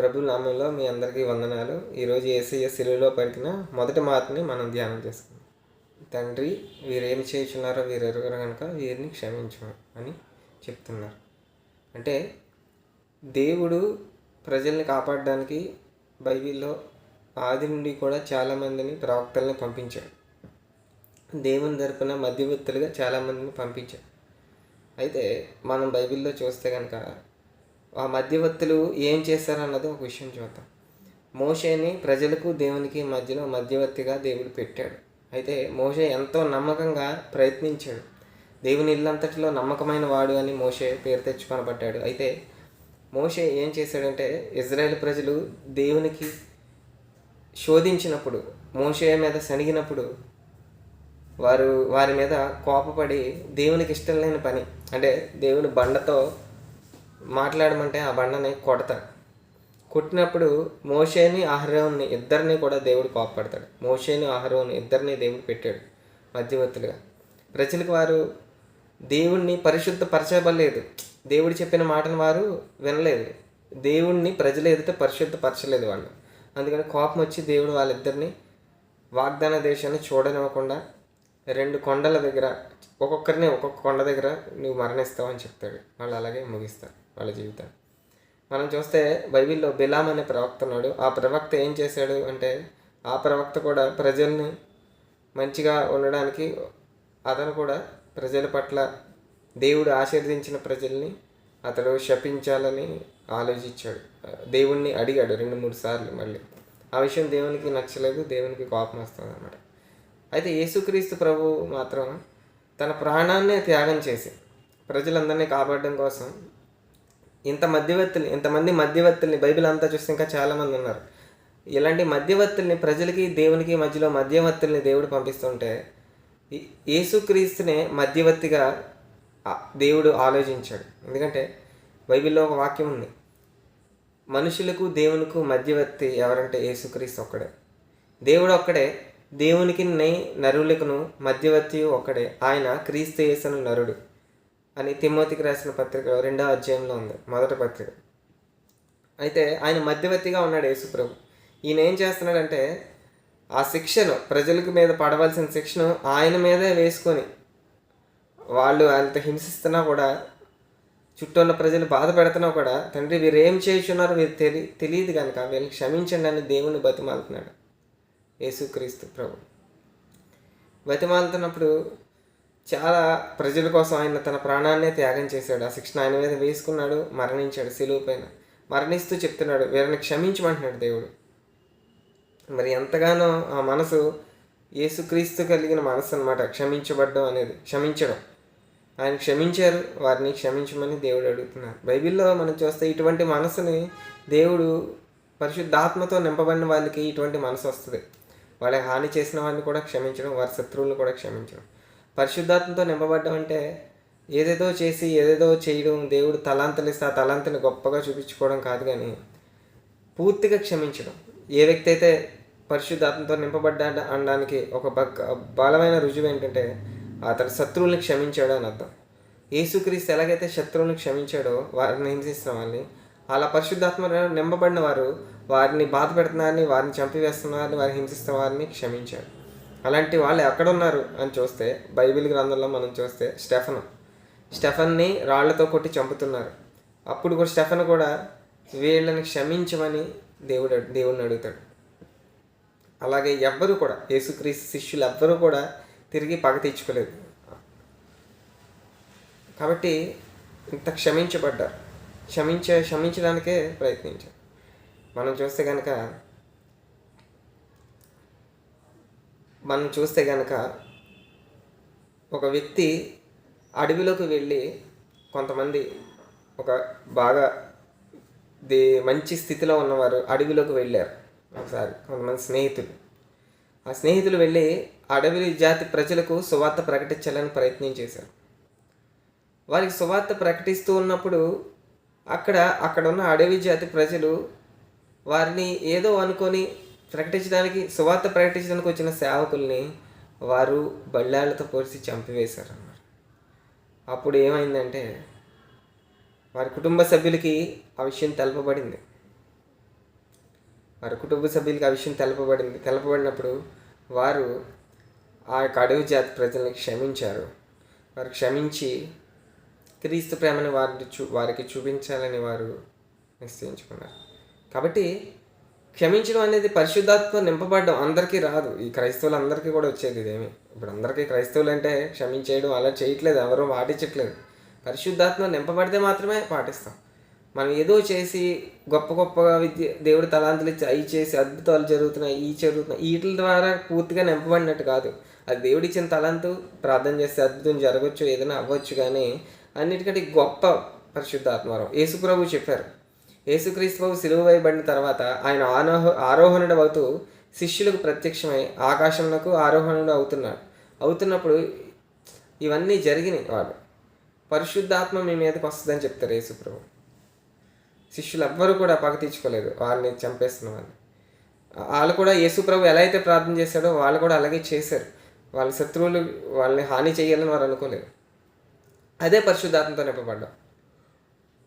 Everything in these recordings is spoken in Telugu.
ప్రభు నామంలో మీ అందరికీ వందనాలు. ఈరోజు ఏసయ్య శిలువలో పలికిన మొదటి మాటని మనం ధ్యానం చేసుకుందాం. తండ్రి వీరేం చేస్తున్నారో వీరు ఎరుగరు కనుక వీరిని క్షమించు అని చెప్తున్నారు. అంటే దేవుడు ప్రజల్ని కాపాడడానికి బైబిల్లో ఆది నుండి కూడా చాలామందిని ప్రవక్తల్ని పంపించాడు. దేవుని తరపున మధ్యవర్తులుగా చాలామందిని పంపించాడు. అయితే మనం బైబిల్లో చూస్తే కనుక ఆ మధ్యవర్తులు ఏం చేశారన్నది ఒక విషయం చూద్దాం. మోషేని ప్రజలకు దేవునికి మధ్యలో మధ్యవర్తిగా దేవుడు పెట్టాడు. అయితే మోషే ఎంతో నమ్మకంగా ప్రయత్నించాడు. దేవుని ఇల్లంతటిలో నమ్మకమైన వాడు అని మోషే పేరు తెచ్చుకొనబడ్డాడు. అయితే మోషే ఏం చేశాడంటే ఇజ్రాయెల్ ప్రజలు దేవునికి శోధించినప్పుడు మోషే మీద శనిగినప్పుడు వారు వారి మీద కోపపడి దేవునికి ఇష్టం లేని పని అంటే దేవుని బండతో మాట్లాడమంటే ఆ బండని కొడతాడు కొట్టినప్పుడు మోషేని అహరోన్ని ఇద్దరిని కూడా దేవుడు కోపడతాడు. మోషేని అహరోని ఇద్దరిని దేవుడు పెట్టాడు మధ్యవర్తులుగా. ప్రజలకు వారు దేవుణ్ణి పరిశుద్ధపరచబడలేదు. దేవుడు చెప్పిన మాటను వారు వినలేదు. దేవుణ్ణి ప్రజలు ఎదుట పరిశుద్ధపరచలేదు వాళ్ళు. అందుకని కోపం వచ్చి దేవుడు వాళ్ళిద్దరిని వాగ్దాన దేశాన్ని చూడనివ్వకుండా రెండు కొండల దగ్గర ఒక్కొక్కరిని ఒక్కొక్క కొండ దగ్గర నువ్వు మరణిస్తావు అని చెప్తాడు. వాళ్ళు అలాగే ముగిస్తారు వాళ్ళ జీవితాన్ని మనం చూస్తే బైబిల్లో బిలాం అనే ప్రవక్త ఉన్నాడు. ఆ ప్రవక్త ఏం చేశాడు అంటే ఆ ప్రవక్త కూడా ప్రజల్ని మంచిగా ఉండడానికి అతను కూడా ప్రజల పట్ల దేవుడు ఆశీర్వదించిన ప్రజల్ని అతడు శపించాలని ఆలోచించాడు. దేవుణ్ణి అడిగాడు రెండు మూడు సార్లు మళ్ళీ. ఆ విషయం దేవునికి నచ్చలేదు దేవునికి కోపం వస్తుంది అన్నమాట. అయితే యేసుక్రీస్తు ప్రభు మాత్రం తన ప్రాణాన్నే త్యాగం చేసి ప్రజలందరినీ కాపాడడం కోసం ఇంత మధ్యవర్తులు ఇంతమంది మధ్యవర్తుల్ని బైబిల్ అంతా చూస్తే ఇంకా చాలామంది ఉన్నారు. ఇలాంటి మధ్యవర్తుల్ని ప్రజలకి దేవునికి మధ్యలో మధ్యవర్తుల్ని దేవుడు పంపిస్తుంటే యేసుక్రీస్తునే మధ్యవర్తిగా దేవుడు ఆలోచించాడు. ఎందుకంటే బైబిల్లో ఒక వాక్యం ఉంది. మనుషులకు దేవునికి మధ్యవర్తి ఎవరంటే యేసుక్రీస్తు ఒక్కడే. దేవుడు ఒక్కడే దేవునికి నరులకును మధ్యవర్తి ఒక్కడే. ఆయన క్రీస్తు యేసును నరుడు. అని తిమ్మతికి రాసిన పత్రిక రెండో అధ్యాయంలో ఉంది మొదటి పత్రిక. అయితే ఆయన మధ్యవర్తిగా ఉన్నాడు యేసుప్రభు. ఈయన ఏం చేస్తున్నాడంటే ఆ శిక్షను ప్రజలకు మీద పడవలసిన శిక్షను ఆయన మీదే వేసుకొని వాళ్ళు అంత హింసిస్తున్నా కూడా చుట్టూ ఉన్న ప్రజలు బాధ పెడుతున్నా కూడా తండ్రి వీరు ఏం చేస్తున్నారో వీరు తెలి తెలియదు కనుక వీళ్ళని క్షమించండి అని దేవుని బతిమాలుతున్నాడు యేసుక్రీస్తు ప్రభు. బతిమాలుతున్నప్పుడు చాలా ప్రజల కోసం ఆయన తన ప్రాణాన్నే త్యాగం చేశాడు. ఆ శిక్షణ ఆయన మీద వేసుకున్నాడు మరణించాడు సెలువు పైన. మరణిస్తూ చెప్తున్నాడు వీరిని క్షమించమంటున్నాడు దేవుడు. మరి ఎంతగానో ఆ మనసు యేసుక్రీస్తు కలిగిన మనసు అనమాట క్షమించబడ్డం అనేది క్షమించడం. ఆయన క్షమించారు వారిని క్షమించమని దేవుడు అడుగుతున్నారు బైబిల్లో మనం చూస్తే ఇటువంటి మనసుని దేవుడు పరిశుద్ధాత్మతో నింపబడిన వాళ్ళకి ఇటువంటి మనసు వస్తుంది. వాళ్ళకి హాని చేసిన వారిని కూడా క్షమించడం వారి శత్రువులను కూడా క్షమించడం. పరిశుద్ధాత్మతో నింపబడ్డం అంటే ఏదేదో చేసి ఏదేదో చేయడం దేవుడు తలాంతలు ఇస్తే ఆ తలాంతని గొప్పగా చూపించుకోవడం కాదు కానీ పూర్తిగా క్షమించడం. ఏ వ్యక్తి అయితే పరిశుద్ధాత్మతో నింపబడ్డా అనడానికి ఒక బక్క బలమైన రుజువు ఏంటంటే అతడు శత్రువుల్ని క్షమించాడు అని అర్థం. యేసుక్రీస్తు ఎలాగైతే శత్రువులను క్షమించాడో వారిని హింసిస్తున్న వాళ్ళని అలా పరిశుద్ధాత్మ నింపబడిన వారు వారిని బాధ పెడుతున్నారని వారిని చంపివేస్తున్నారని వారిని హింసిస్తున్న వారిని క్షమించాడు. అలాంటి వాళ్ళు ఎక్కడున్నారు అని చూస్తే బైబిల్ గ్రంథంలో మనం చూస్తే స్టెఫన్. స్టెఫన్ని రాళ్ళతో కొట్టి చంపుతున్నారు. అప్పుడు కూడా స్టెఫన్ కూడా వీళ్ళని క్షమించమని దేవుడు దేవుడిని అడుగుతాడు. అలాగే ఎవ్వరు కూడా యేసుక్రీస్తు శిష్యులు ఎవ్వరూ కూడా తిరిగి పగ తీర్చుకోలేదు. కాబట్టి ఇంత క్షమించబడ్డారు. క్షమించే క్షమించడానికే ప్రయత్నించారు. మనం చూస్తే కనుక మనం చూస్తే కనుక ఒక వ్యక్తి అడవిలోకి వెళ్ళి కొంతమంది ఒక బాగా దే మంచి స్థితిలో ఉన్నవారు అడవిలోకి వెళ్ళారు. ఒకసారి కొంతమంది స్నేహితులు. ఆ స్నేహితులు వెళ్ళి అడవి జాతి ప్రజలకు సువార్త ప్రకటించాలని ప్రయత్నం చేశారు. వారికి సువార్త ప్రకటిస్తూ ఉన్నప్పుడు అక్కడ అక్కడ ఉన్న అడవి జాతి ప్రజలు వారిని ఏదో అనుకొని ప్రకటించడానికి సువార్త ప్రకటించడానికి వచ్చిన సేవకుల్ని వారు బళ్ళాలతో పోల్చి చంపివేశారు అన్నారు అప్పుడు ఏమైందంటే వారి కుటుంబ సభ్యులకి ఆ విషయం తెలపబడింది. వారి కుటుంబ సభ్యులకి ఆ విషయం తెలపబడింది. తెలపబడినప్పుడు వారు ఆ యొక్క అడవి జాతి ప్రజల్ని క్షమించారు. వారు క్షమించి క్రీస్తు ప్రేమని వారిని చూ వారికి చూపించాలని వారు నిశ్చయించుకున్నారు. కాబట్టి క్షమించడం అనేది పరిశుద్ధాత్మ నింపబడడం అందరికీ రాదు. ఈ క్రైస్తవులు అందరికీ కూడా వచ్చేది ఇదేమి? ఇప్పుడు అందరికీ క్రైస్తవులు అంటే క్షమించేయడం అలా చేయట్లేదు. ఎవరూ పాటించట్లేదు పరిశుద్ధాత్మ నింపబడితే మాత్రమే పాటిస్తాం. మనం ఏదో చేసి గొప్ప గొప్పగా విద్య దేవుడు తలాంతులు ఇచ్చి అవి చేసి అద్భుతాలు జరుగుతున్నాయి ఈ జరుగుతున్నాయి వీటి ద్వారా పూర్తిగా నింపబడినట్టు కాదు. అది దేవుడు ఇచ్చిన తలంతు ప్రార్థన చేస్తే అద్భుతం జరగచ్చు ఏదైనా అవ్వచ్చు కానీ అన్నిటికంటే గొప్ప పరిశుద్ధాత్మరం యేసుప్రభు చెప్పారు యేసుక్రీస్తు సిలువ వేయబడిన తర్వాత ఆయన ఆనోహ ఆరోహణుడు అవుతూ శిష్యులకు ప్రత్యక్షమై ఆకాశంలో ఆరోహణుడు అవుతున్నాడు. అవుతున్నప్పుడు ఇవన్నీ జరిగినాయి వాడు. పరిశుద్ధాత్మ మీ మీదకి వస్తుందని చెప్తారు యేసుప్రభు. శిష్యులు ఎవ్వరూ కూడా పగ తీర్చుకోలేదు. వాళ్ళని చంపేస్తున్న వాళ్ళు వాళ్ళు కూడా యేసుప్రభు ఎలా అయితే ప్రార్థన చేశాడో వాళ్ళు కూడా అలాగే చేశారు. వాళ్ళ శత్రువులు వాళ్ళని హాని చేయాలని వారు అనుకోలేదు. అదే పరిశుద్ధాత్మతో నింపబడ్డాం.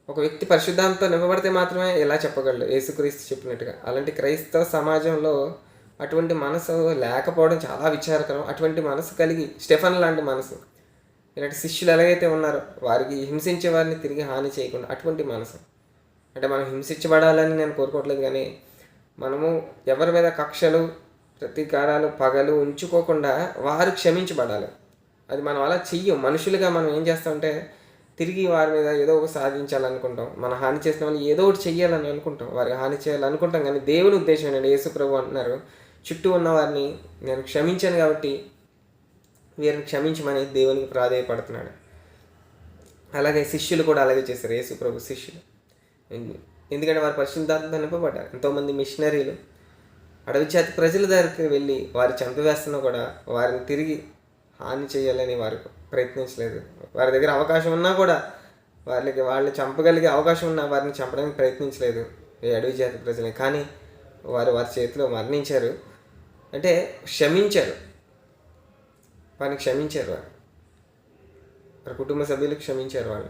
ఒక వ్యక్తి పరిశుద్ధాంతో నింపబడితే మాత్రమే ఎలా చెప్పగలడు. యేసుక్రీస్తు చెప్పినట్టుగా. అలాంటి క్రైస్తవ సమాజంలో అటువంటి మనసు లేకపోవడం చాలా విచారకరం. అటువంటి మనసు కలిగి స్టెఫన్ లాంటి మనసు. ఇలాంటి శిష్యులు ఎలాగైతే ఉన్నారో వారికి హింసించే వారిని తిరిగి హాని చేయకుండా అటువంటి మనసు. అంటే మనం హింసించబడాలని నేను కోరుకోవట్లేదు కానీ మనము ఎవరి మీద కక్షలు ప్రతీకారాలు పగలు ఉంచుకోకుండా వారు క్షమించబడాలి. అది మనం అలా చెయ్యం. మనుషులుగా మనం ఏం చేస్తామంటే తిరిగి వారి మీద ఏదో ఒకటి సాధించాలనుకుంటాం. మన హాని చేసిన వాళ్ళు ఏదో ఒకటి చెయ్యాలని అనుకుంటాం. వారికి హాని చేయాలనుకుంటాం కానీ దేవుని ఉద్దేశం ఏంటంటే యేసుప్రభు అంటున్నారు చుట్టూ ఉన్న వారిని నేను క్షమించాను కాబట్టి వీరిని క్షమించమని దేవునికి ప్రాధేయపడుతున్నాడు. అలాగే శిష్యులు కూడా అలాగే చేశారు. యేసుప్రభు శిష్యులు. ఎందుకంటే వారు పరిశుద్ధాత్మ నింపబడ్డారు. ఎంతోమంది మిషనరీలు అడవి జాతి ప్రజల దగ్గరికి వెళ్ళి వారి చంపవేస్తున్న కూడా వారిని తిరిగి హాని చేయాలని వారు ప్రయత్నించలేదు. వారి దగ్గర అవకాశం ఉన్నా కూడా వాళ్ళకి వాళ్ళు చంపగలిగే అవకాశం ఉన్నా వారిని చంపడానికి ప్రయత్నించలేదు ఈ అడవి జాతి ప్రజలని కానీ వారు వారి చేతిలో మరణించారు. అంటే క్షమించారు. వారిని క్షమించారు వారు. వారి కుటుంబ సభ్యులు క్షమించారు వాళ్ళు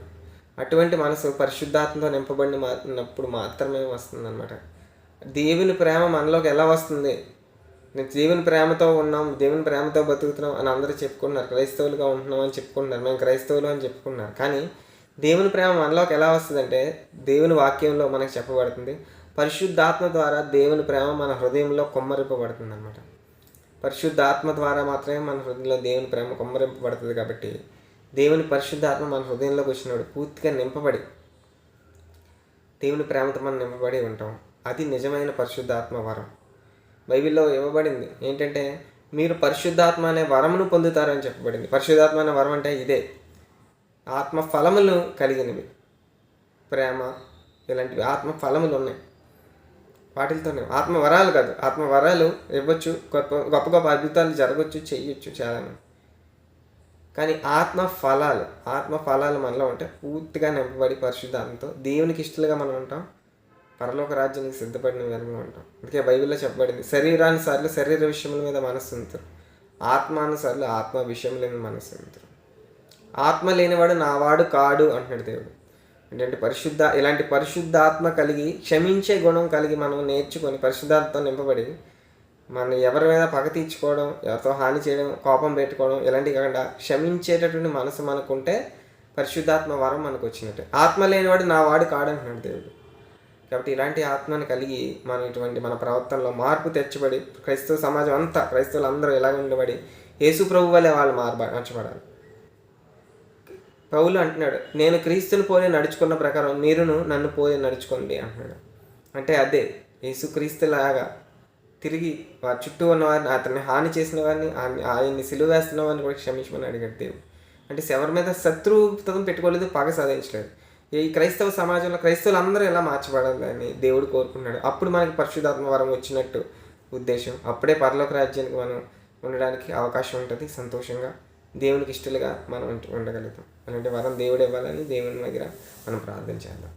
అటువంటి మనసు పరిశుద్ధాత్మతో నింపబడిన మాత్రప్పుడు మాత్రమే వస్తుందన్నమాట. దేవుని ప్రేమ మనలోకి ఎలా వస్తుంది? నేను దేవుని ప్రేమతో ఉన్నాం దేవుని ప్రేమతో బతుకుతున్నాం అని అందరూ చెప్పుకుంటున్నారు క్రైస్తవులుగా ఉంటున్నాం అని చెప్పుకుంటున్నారు మేము క్రైస్తవులు అని చెప్పుకున్నారు. కానీ దేవుని ప్రేమ మనలోకి ఎలా వస్తుందంటే దేవుని వాక్యంలో మనకు చెప్పబడుతుంది. పరిశుద్ధాత్మ ద్వారా దేవుని ప్రేమ మన హృదయంలో కొమ్మరింపబడుతుంది అనమాట పరిశుద్ధాత్మ ద్వారా మాత్రమే మన హృదయంలో దేవుని ప్రేమ కొమ్మరింపబడుతుంది కాబట్టి దేవుని పరిశుద్ధాత్మ మన హృదయంలోకి వచ్చినప్పుడు పూర్తిగా నింపబడి దేవుని ప్రేమతో మనం నింపబడి ఉంటాం. అది నిజమైన పరిశుద్ధాత్మ వరం. బైబిల్లో ఇవ్వబడింది. ఏంటంటే మీరు పరిశుద్ధాత్మ అనే వరమును పొందుతారని చెప్పబడింది. పరిశుద్ధాత్మ అనే వరం అంటే ఇదే. ఆత్మ ఫలములు కలిగినవి. ప్రేమ ఇలాంటివి ఆత్మ ఫలములు ఉన్నాయి. వాటితోనే. ఆత్మ వరాలు కాదు. ఆత్మ వరాలు ఇవ్వచ్చు గొప్ప గొప్ప గొప్ప అద్భుతాలు జరగవచ్చు చేయొచ్చు చాలామంది కానీ ఆత్మ ఫలాలు ఆత్మ ఫలాలు మనలో ఉంటే పూర్తిగా నింపబడి పరిశుద్ధాత్మతో దేవునికి ఇష్టలుగా మనం ఉంటాం. పరలోక రాజ్యానికి సిద్ధపడిన విధంగా ఉంటాం. అందుకే బైబిల్లో చెప్పబడింది శరీరానుసార్లు శరీర విషయముల మీద మనస్సు ఉంతారు ఆత్మానుసార్లు ఆత్మ విషయముల మీద మనస్సు ఆత్మ లేనివాడు నావాడు కాడు అంటున్నాడు దేవుడు. ఏంటంటే పరిశుద్ధ ఇలాంటి పరిశుద్ధాత్మ కలిగి క్షమించే గుణం కలిగి మనం నేర్చుకొని పరిశుద్ధాత్మతో నింపబడి మనం ఎవరి మీద పగ తీర్చుకోవడం ఎవరితో హాని చేయడం కోపం పెట్టుకోవడం ఇలాంటివి కాకుండా క్షమించేటటువంటి మనసు మనకుంటే పరిశుద్ధాత్మ వరం మనకు వచ్చినట్టే ఆత్మ లేనివాడు నా వాడు కాడంటున్నాడు దేవుడు. కాబట్టి ఇలాంటి ఆత్మను కలిగి మన ఇటువంటి మన ప్రవర్తనలో మార్పు తెచ్చబడి క్రైస్తవ సమాజం అంతా క్రైస్తవులు అందరూ ఉండబడి యేసు ప్రభు వల్లే వాళ్ళు మార్బ మార్చబడాలి. పౌలు అంటున్నాడు నేను క్రీస్తుని పోలి నడుచుకున్న ప్రకారం మీరును నన్ను పోలి నడుచుకోండి అంటున్నాడు. అంటే అదే యేసుక్రీస్తులాగా తిరిగి వారి చుట్టూ ఉన్న వారిని అతన్ని హాని చేసిన వారిని ఆయన్ని సిలువ వేస్తున్న వారిని కూడా క్షమించమని అడిగాడు దేవుడు. అంటే ఎవరి మీద శత్రుత్వం పెట్టుకోలేదు పగ సాధించలేదు. ఈ క్రైస్తవ సమాజంలో క్రైస్తవులు అందరూ ఎలా మార్చబడాలని దేవుడు కోరుకున్నాడు. అప్పుడు మనకి పరిశుధాత్మ వరం వచ్చినట్టు ఉద్దేశం. అప్పుడే పరలోక రాజ్యానికి మనం ఉండడానికి అవకాశం ఉంటుంది సంతోషంగా దేవునికి ఇష్టలుగా మనం ఉండగలుగుతాం. అలాంటి వరం దేవుడు ఇవ్వాలని దేవుని దగ్గర మనం ప్రార్థన చేద్దాం.